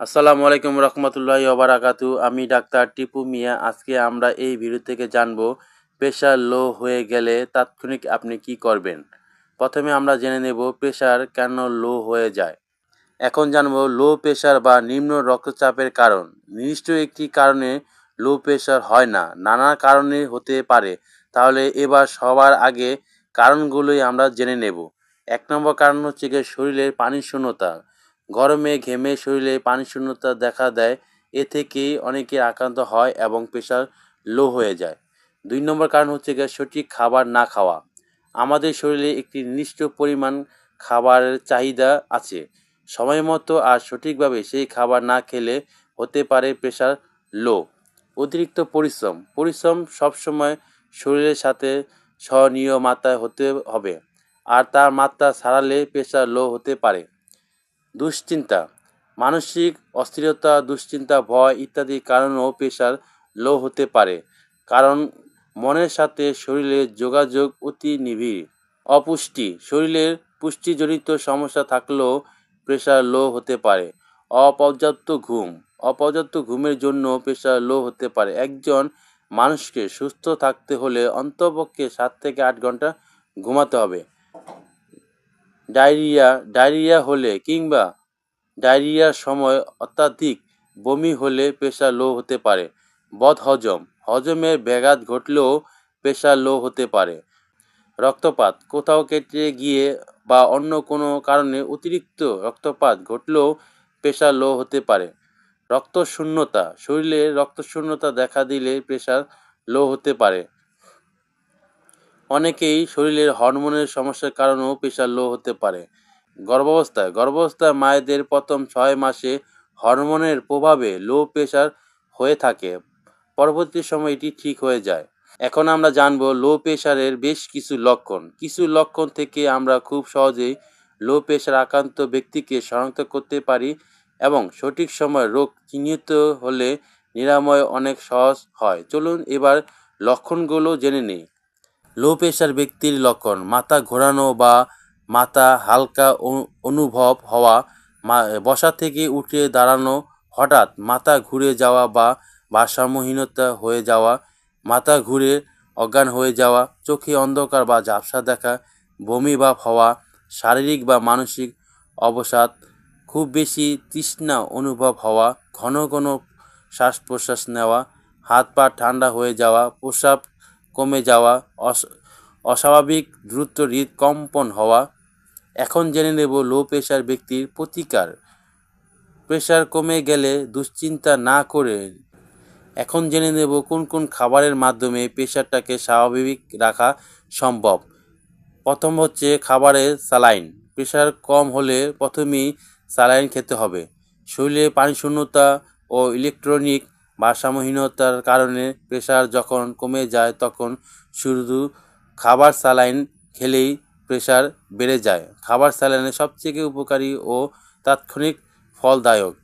আসসালামু আলাইকুম রহমতুল্লাহি ওবারাকাতু আমি ডাক্তার টিপু মিয়া। আজকে আমরা এই ভিডিও থেকে জানব, প্রেশার লো হয়ে গেলে তাৎক্ষণিক আপনি কি করবেন? প্রথমে আমরা জেনে নেব প্রেশার কেন লো হয়ে যায়। এখন জানব লো প্রেশার বা নিম্ন রক্তচাপের কারণ। নির্দিষ্ট একটি কারণে লো প্রেশার হয় না, নানা কারণে হতে পারে। তাহলে এবার সবার আগে কারণগুলোই আমরা জেনে নেব। এক নম্বর কারণ হচ্ছে গিয়ে শরীরের পানির শূন্যতা গরমে, ঘেমে শরীরে পানি শূন্যতা দেখা দেয়, এ থেকেই অনেকে আক্রান্ত হয় এবং প্রেশার লো হয়ে যায়। দুই নম্বর কারণ হচ্ছে গিয়ে সঠিক খাবার না খাওয়া। আমাদের শরীরে একটি নির্দিষ্ট পরিমাণ খাবারের চাহিদা আছে। সময় মতো আর সঠিকভাবে সেই খাবার না খেলে হতে পারে প্রেশার লো। অতিরিক্ত পরিশ্রম। পরিশ্রম সবসময় শরীরের সাথে সহনীয় মাত্রায় হতে হবে। আর তার মাত্রা ছাড়ালে প্রেশার লো হতে পারে। দুশ্চিন্তা, মানসিক অস্থিরতা, দুশ্চিন্তা, ভয় ইত্যাদি কারণেও প্রেশার লো হতে পারে। কারণ মনের সাথে শরীরের যোগাযোগ অতি নিবিড়। অপুষ্টি, শরীরের পুষ্টিজনিত সমস্যা থাকলেও প্রেশার লো হতে পারে। অপর্যাপ্ত ঘুম, অপর্যাপ্ত ঘুমের জন্য প্রেশার লো হতে পারে। একজন মানুষকে সুস্থ থাকতে হলে অন্তপক্ষে সাত থেকে আট ঘণ্টা ঘুমাতে হবে। ডায়রিয়া ডায়রিয়া হলে কিংবা ডায়রিয়ার সময় অত্যাধিক বমি হলে প্রেশার লো হতে পারে। বদহজম, হজমের ব্যাঘাত ঘটলেও প্রেশার লো হতে পারে। রক্তপাত, কোথাও কেটে গিয়ে বা অন্য কোনো কারণে অতিরিক্ত রক্তপাত ঘটলেও প্রেশার লো হতে পারে। রক্তশূন্যতা, শরীরে রক্তশূন্যতা দেখা দিলে প্রেশার লো হতে পারে। অনেকেই শরীরের হরমোনের সমস্যার কারণেও প্রেশার লো হতে পারে। গর্ভাবস্থায় গর্ভাবস্থায় মায়েদের প্রথম ছয় মাসে হরমোনের প্রভাবে লো প্রেশার হয়ে থাকে। পরবর্তী সময় এটি ঠিক হয়ে যায়। এখন আমরা জানব লো প্রেশারের বেশ কিছু লক্ষণ। কিছু লক্ষণ থেকে আমরা খুব সহজেই লো প্রেশার আক্রান্ত ব্যক্তিকে শনাক্ত করতে পারি এবং সঠিক সময় রোগ চিহ্নিত হলে নিরাময় অনেক সহজ হয়। চলুন এবার লক্ষণগুলো জেনে নিই। লো প্রেশার ব্যক্তির লক্ষণ, মাথা ঘোরানো বা মাথা হালকা অনুভব হওয়া বসা থেকে উঠে দাঁড়ানো, হঠাৎ মাথা ঘুরে যাওয়া বা ভারসাম্যহীনতা হয়ে যাওয়া, মাথা ঘুরে অজ্ঞান হয়ে যাওয়া, চোখে অন্ধকার বা ঝাপসা দেখা, বমি ভাব হওয়া, শারীরিক বা মানসিক অবসাদ, খুব বেশি তৃষ্ণা অনুভব হওয়া, ঘন ঘন শ্বাস প্রশ্বাস নেওয়া, হাত পা ঠান্ডা হয়ে যাওয়া প্রস্রাব কমে যাওয়া, অস- অস্বাভাবিক দ্রুত হৃদকম্পন হওয়া, এখন জেনে নেব লো প্রেশার ব্যক্তির প্রতিকার। প্রেশার কমে গেলে দুশ্চিন্তা না করে এখন জেনে নেব কোন কোন খাবারের মাধ্যমে প্রেশারটাকে স্বাভাবিক রাখা সম্ভব। প্রথম হচ্ছে খাবারে স্যালাইন প্রেশার কম হলে প্রথমেই স্যালাইন খেতে হবে। শরীরে পানি শূন্যতা ও ইলেকট্রনিক ভারসাম্যহীনতার কারণে প্রেশার যখন কমে যায়, তখন শুধু খাবার স্যালাইন খেলেই প্রেশার বেড়ে যায়। খাবার স্যালাইনের সবথেকে উপকারী ও তাৎক্ষণিক ফলদায়ক